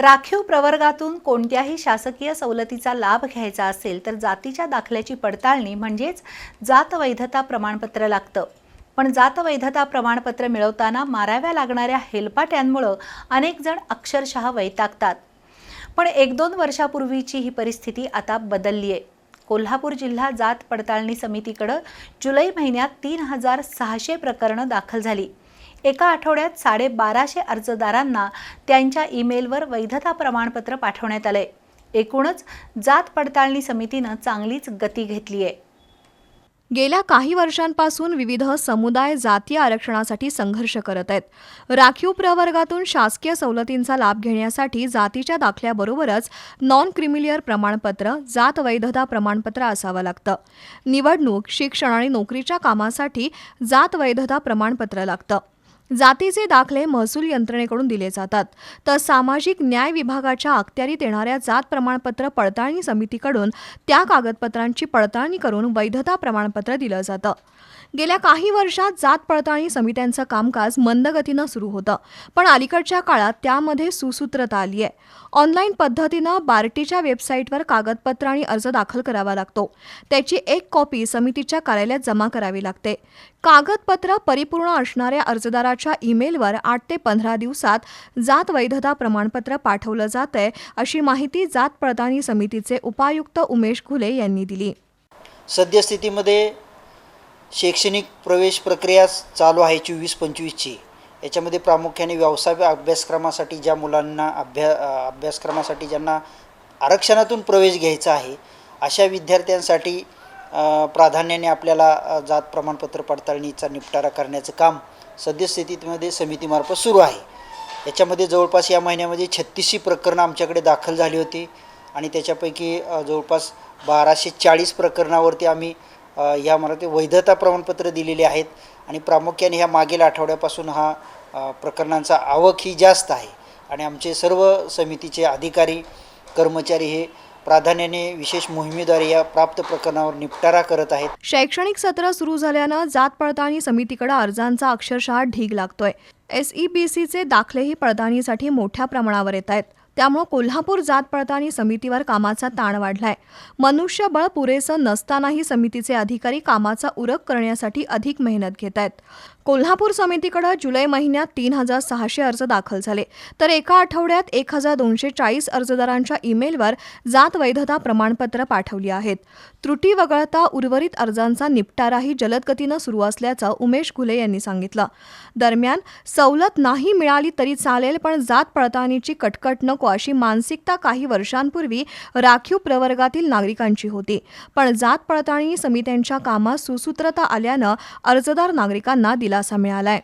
राखीव प्रवर्गातून कोणत्याही शासकीय सवलतीचा लाभ घ्यायचा असेल तर जातीच्या दाखल्याची पडताळणी म्हणजेच जात वैधता प्रमाणपत्र लागतं. पण जात वैधता प्रमाणपत्र मिळवताना माराव्या लागणाऱ्या हेलपाट्यांमुळं अनेक जण अक्षरशः वैतागतात. पण एक दोन वर्षापूर्वीची ही परिस्थिती आता बदलली आहे कोल्हापूर जिल्हा जात पडताळणी समितीकडं जुलै महिन्यात तीन हजार सहाशे प्रकरणं दाखल झाली. एका आठवड्यात साडेबाराशे अर्जदारांना त्यांच्या ईमेलवर वैधता प्रमाणपत्र पाठवण्यात आले. एकूणच जात पडताळणी समितीनं चांगलीच गती घेतली आहे. गेल्या काही वर्षांपासून विविध समुदाय जातीय आरक्षणासाठी संघर्ष करत आहेत. राखीव प्रवर्गातून शासकीय सवलतींचा लाभ घेण्यासाठी जातीच्या दाखल्याबरोबरच नॉन क्रिमिलियर प्रमाणपत्र जात वैधता प्रमाणपत्र असावं लागतं. निवडणूक शिक्षण आणि नोकरीच्या कामासाठी जात वैधता प्रमाणपत्र लागतं. जातीचे दाखले महसूल यंत्रणेकडून दिले जातात. तर सामाजिक न्याय विभागाच्या अखत्यारीत येणाऱ्या जात प्रमाणपत्र पडताळणी समितीकडून त्या कागदपत्रांची पडताळणी करून वैधता प्रमाणपत्र दिलं जातं. गेल्या काही वर्षात जात पडताळणी समित्यांचं कामकाज मंदगतीनं सुरू होतं पण अलीकडच्या काळात त्यामध्ये सुसूत्रता आली आहे. ऑनलाईन पद्धतीनं बार्टीच्या वेबसाईटवर कागदपत्र आणि अर्ज दाखल करावा लागतो. त्याची एक कॉपी समितीच्या कार्यालयात जमा करावी लागते. कागदपत्र परिपूर्ण असणाऱ्या अर्जदाराच्या ईमेलवर आठ ते पंधरा दिवसात जात वैधता प्रमाणपत्र पाठवलं जात आहे अशी माहिती जात पडताळणी समितीचे उपायुक्त उमेश घुले यांनी दिली. सद्यस्थितीमध्ये शैक्षणिक प्रवेश प्रक्रिया चालू आहे चोवीस पंचवीसची. याच्यामध्ये प्रामुख्याने व्यावसायिक अभ्यासक्रमासाठी ज्या मुलांना अभ्या अभ्यासक्रमासाठी ज्यांना आरक्षणातून प्रवेश घ्यायचा आहे अशा विद्यार्थ्यांसाठी प्राधान्याने आपल्याला जात प्रमाणपत्र पडताळणीचा निपटारा करण्याचं काम सद्यस्थितीमध्ये समितीमार्फत सुरू आहे. याच्यामध्ये जवळपास या महिन्यामध्ये छत्तीसशे प्रकरणं आमच्याकडे दाखल झाली होती आणि त्याच्यापैकी जवळपास बाराशे चाळीस प्रकरणावरती आम्ही ह्या या मराठी वैधता प्रमाणपत्र दिलेले आहेत आणि प्रामुख्याने ह्या मागील आठवड्यापासून हा प्रकरणांचा आवक ही जास्त आहे. आणि आमचे सर्व समितीचे अधिकारी कर्मचारी हे प्राधान्याने विशेष मोहिमेद्वारे या प्राप्त प्रकरणावर निपटारा करत आहेत. शैक्षणिक सत्र सुरू झाल्यानं जात पडताळणी समितीकडे अर्जांचा अक्षरशः ढीग लागतोय. एस ई बी दाखलेही पडताळणीसाठी मोठ्या प्रमाणावर येत आहेत. त्यामुळे कोल्हापूर जात पडताळणी समितीवर कामाचा ताण वाढलाय. मनुष्यबळ पुरेसं नसतानाही समितीचे अधिकारी कामाचा उरक करण्यासाठी अधिक मेहनत घेत आहेत. कोल्हापूर समितीकडे जुलै महिन्यात तीन हजार सहाशे अर्ज दाखल झाले. तर एका आठवड्यात एक हजार दोनशे चाळीस अर्जदारांच्या ईमेलवर जात वैधता प्रमाणपत्र पाठवली आहेत. त्रुटी वगळता उर्वरित अर्जांचा निपटाराही जलदगतीनं सुरू असल्याचं उमेश घुले यांनी सांगितलं. दरम्यान सवलत नाही मिळाली तरी चालेल पण जात पडताळणीची कटकट नको अशी मानसिकता काही वर्षांपूर्वी राखीव प्रवर्गातील नागरिकांची होती. पण जात पडताळणी समित्यांच्या कामात सुसूत्रता आल्यानं अर्जदार नागरिकांना दिला दिलासा मिळाला आहे